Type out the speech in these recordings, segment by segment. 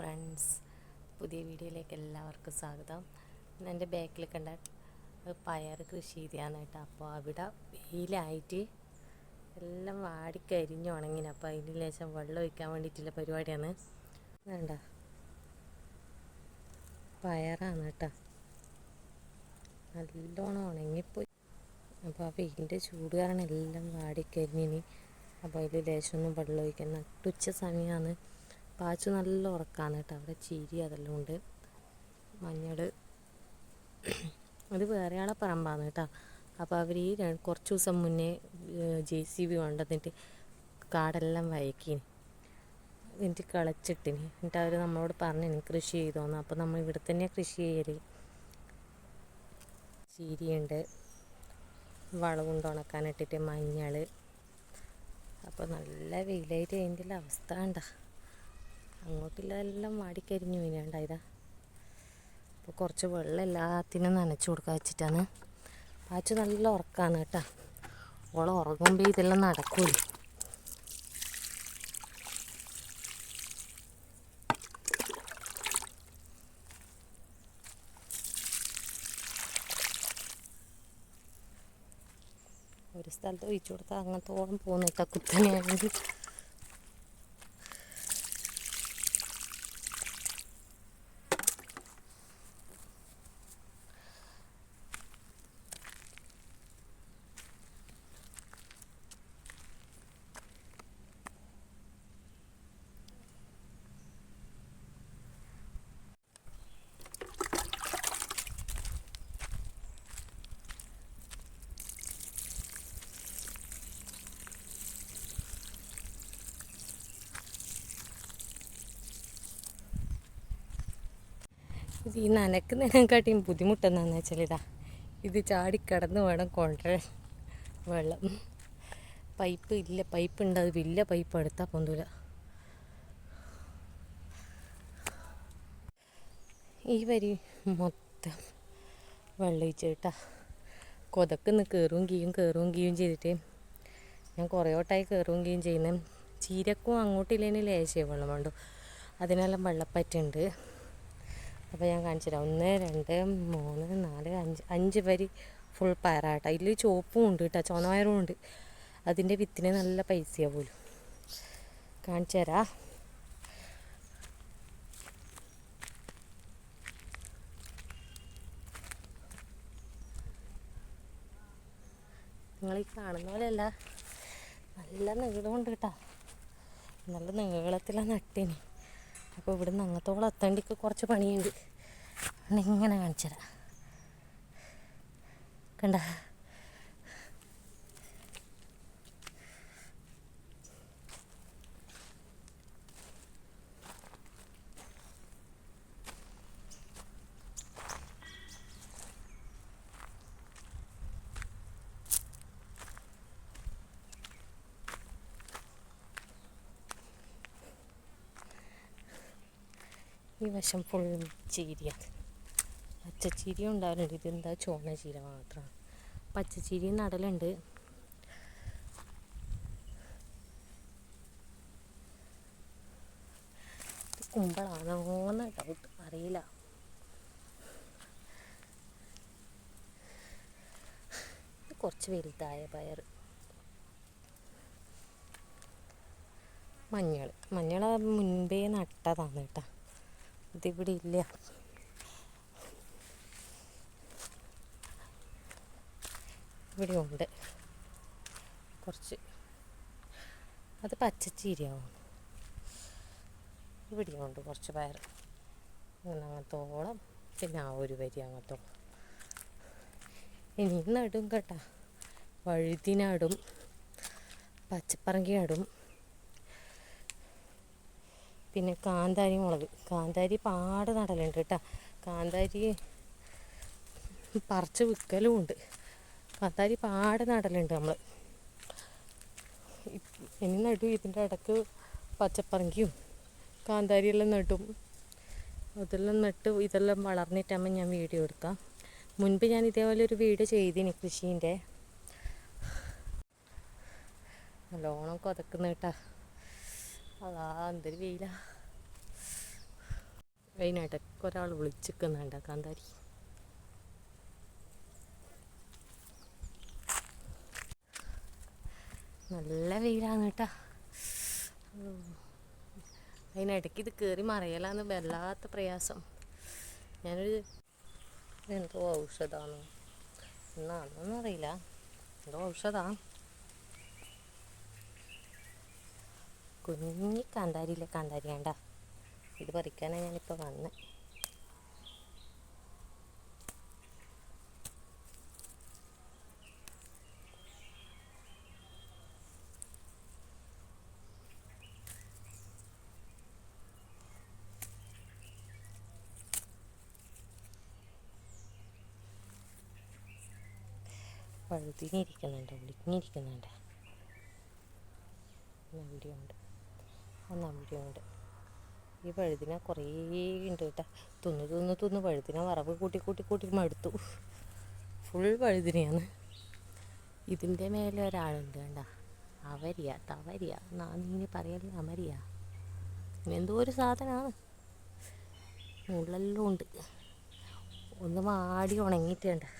Friends പുതിയ വീഡിയോയിലേക്ക് എല്ലാവർക്കും സ്വാഗതം. എന്റെ ബാക്കിൽ കണ്ട പയർ കൃഷി ചെയ്തതാണ് കേട്ടോ. അപ്പോൾ അവിടെ വെയിലായിട്ട് എല്ലാം വാടിക്കരിഞ്ഞ് ഉണങ്ങിന്. അപ്പോൾ അതിന് ശേഷം വെള്ളം ഒഴിക്കാൻ വേണ്ടിയിട്ടുള്ള പരിപാടിയാണ്. വേണ്ട പയറാണ് കേട്ടോ. നല്ലോണം ഉണങ്ങിപ്പോയി. അപ്പോൾ ആ വെയിലിന്റെ ചൂട് കാരണം എല്ലാം വാടിക്കരിഞ്ഞിനി അപ്പോൾ അതിൽ ലേശം ഒന്നും വെള്ളം ഒഴിക്കാൻ. നട്ടുച്ച സമയമാണ്. പാച്ചു നല്ല ഉറക്കാണ് കേട്ടോ. അവിടെ ചിരി അതെല്ലാം ഉണ്ട്. മഞ്ഞൾ അത് വേറെ ആളെ പറമ്പാണ് കേട്ടോ. അപ്പോൾ അവർ ഈ കുറച്ച് ദിവസം മുന്നേ ജെ സി ബി കൊണ്ടുവന്നിട്ട് കാടെല്ലാം വയക്കീന്. എന്നിട്ട് കളച്ചിട്ടിന്. എന്നിട്ട് അവർ നമ്മളോട് പറഞ്ഞു കൃഷി ചെയ്തോന്ന്. അപ്പോൾ നമ്മൾ ഇവിടെ തന്നെയാണ് കൃഷി ചെയ്യൽ ചീരിയുണ്ട്. വളം കൊണ്ട് ഉണക്കാനിട്ടിട്ട് മഞ്ഞൾ അപ്പോൾ നല്ല വെയിലായിട്ട് അതിന്റെ അവസ്ഥ കണ്ട. അങ്ങോട്ടുള്ളതെല്ലാം വാടിക്കരിഞ്ഞു വീഴാണ്ടായതാ. അപ്പോൾ കുറച്ച് വെള്ളം എല്ലാത്തിനും നനച്ചു കൊടുക്കാൻ വെച്ചിട്ടാണ്. പാച്ചു നല്ല ഉറക്കാണ് കേട്ടോ. ഓളെ ഉറങ്ങുമ്പോൾ ഇതെല്ലാം നടക്കൂല ഒരു സ്ഥലത്ത് ഒഴിച്ചു കൊടുത്താൽ അങ്ങനത്തോളം പോകുന്നിട്ട കുത്തനെയാണെങ്കിൽ ഇത് ഈ നനക്കുന്നതിനെക്കാട്ടിയും ബുദ്ധിമുട്ടെന്നാന്ന് വെച്ചാൽ ഇതാ ഇത് ചാടിക്കടന്ന് വേണം കൊണ്ടുവരാൻ വെള്ളം. പൈപ്പ് ഇല്ല പൈപ്പ് ഉണ്ട് അത് വലിയ പൈപ്പ് എടുത്താൽ പൊന്തൂല. ഈ വരി മൊത്തം വെള്ളം കേട്ടാ. കൊതക്കുന്ന് കയറുകയും കീയും കയറുകയും കീയും ചെയ്തിട്ട് ഞാൻ കുറേ വട്ടമായി കയറുകയും കീയും ചെയ്യുന്നത് ചീരക്കും അങ്ങോട്ടില്ലേന് ലേശേ വെള്ളം വേണ്ടു. അതിനെല്ലാം വെള്ളപ്പറ്റുണ്ട് അപ്പോൾ ഞാൻ കാണിച്ചു തരാം ഒന്ന് രണ്ട് മൂന്ന് നാല് അഞ്ച്. അഞ്ച് വരി ഫുൾ പയറാട്ടോ അതിൽ ചുവപ്പും ഉണ്ട് കേട്ടോ ചുവന്ന പയറും ഉണ്ട്. അതിന്റെ വിത്തിന് നല്ല പൈസയാണ് പോലും. കാണിച്ചു നിങ്ങൾ ഈ കാണുന്ന പോലെയല്ല. നല്ല നീളമുണ്ട് കേട്ടോ നല്ല നീളത്തിലാണ് നട്ടിനി. അപ്പോൾ ഇവിടുന്ന് അങ്ങത്തോളം എത്തേണ്ടിക്ക് കുറച്ച് പണിയുണ്ട്. ഇങ്ങനെ കാണിച്ചു തരാം കണ്ട? ഈ വശം ഫുൾ ചീരിയാണ് പച്ചച്ചീരി ഉണ്ടാവലുണ്ട്. ഇതെന്താ ചുവന്ന ചീര മാത്രമാണ് പച്ചച്ചീരി നടലുണ്ട്. കുമ്പളാണോന്ന് ഡൗട്ട് അറിയില്ല. കുറച്ച് വലുതായ പയർ. മഞ്ഞൾ. മഞ്ഞൾ മുൻപേ നട്ടതാണ് കേട്ടോ. ഇതിവിടെ ഇല്ല. ഇവിടെ ഉണ്ട്. കുറച്ച്. അത് പച്ചച്ചീരയാവും. ഇവിടെയുണ്ട് കുറച്ച് പയർ. അങ്ങത്തോളം പിന്നെ ആ ഒരു വരി അങ്ങത്തോളം ഇനി നടും കേട്ടാ. വഴുതിനടും നടും പിന്നെ കാന്താരി മുളക്. കാന്താരി പാട് നടലുണ്ട് കേട്ടോ. കാന്താരി പറിച്ച് വിൽക്കലും ഉണ്ട്. കാന്താരി പാട് നടലുണ്ട് നമ്മൾ ഇനി നടും ഇതിന്റെ ഇടയ്ക്ക് പച്ചപ്പറങ്കിയും കാന്താരിയെല്ലാം നടും. അതെല്ലാം നട്ട് ഇതെല്ലാം വളർന്നിട്ടാകുമ്പോൾ ഞാൻ വീഡിയോ എടുക്കാം. മുൻപ് ഞാൻ ഇതേപോലെ ഒരു വീഡിയോ ചെയ്തിനി കൃഷീന്റെ. നല്ലോണം കൊതക്കുന്ന കേട്ടാ. അതാ എന്തൊരു വെയിലാ. അതിനിടയ്ക്ക് ഒരാൾ വിളിച്ചിക്കുന്നുണ്ട് കാന്താരി നല്ല വെയിലാണ് കേട്ടാ. അതിനിടയ്ക്ക് ഇത് കയറി മറിയലാന്ന് വല്ലാത്ത പ്രയാസം. ഞാനൊരു എന്തോ ഔഷധമാണ് എന്നാണെന്നറിയില്ല എന്തോ ഔഷധമാണ് കുഞ്ഞി കാന്താരിയിലെ കാന്താരി വേണ്ട. ഇത് പറിക്കാനാണ് ഞാനിപ്പോൾ വന്നത് വഴുതിനിരിക്കുന്നുണ്ട് ഒളിഞ്ഞിരിക്കുന്നുണ്ട്. അവിടെയുണ്ട് അവിടെയുണ്ട് ഈ പഴുതിന കുറേ ഉണ്ട് കേട്ടോ. തിന്ന് തിന്ന് തിന്ന് പഴുതിന വറവ് കൂട്ടി കൂട്ടി കൂട്ടി മടുത്തു. ഫുൾ വഴുതിനയാണ്. ഇതിന്റെ മേലെ ഒരാളുണ്ട് കണ്ട. അവരിയ തവരിയ. നാന്നീന് പറയല്ലേ അമരിയ എന്തോ ഒരു സാധനമാണ് മുള്ളെല്ലാം ഉണ്ട്. ഒന്ന് മാടി ഉണങ്ങിയിട്ടുണ്ട്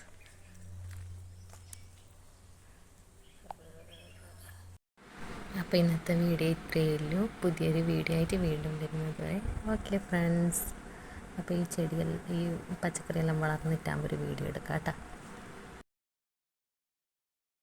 അപ്പോൾ ഇന്നത്തെ വീഡിയോ ഇത്രയേ ഉള്ളൂ. പുതിയൊരു വീഡിയോ ആയിട്ട് വീണ്ടും വരുന്നത് വരെ ഓക്കെ ഫ്രണ്ട്സ് അപ്പോൾ ഈ ചെടികൾ ഈ പച്ചക്കറിയെല്ലാം വളർന്നിട്ടാകുമ്പോൾ ഒരു വീഡിയോ എടുക്കാം കേട്ടോ.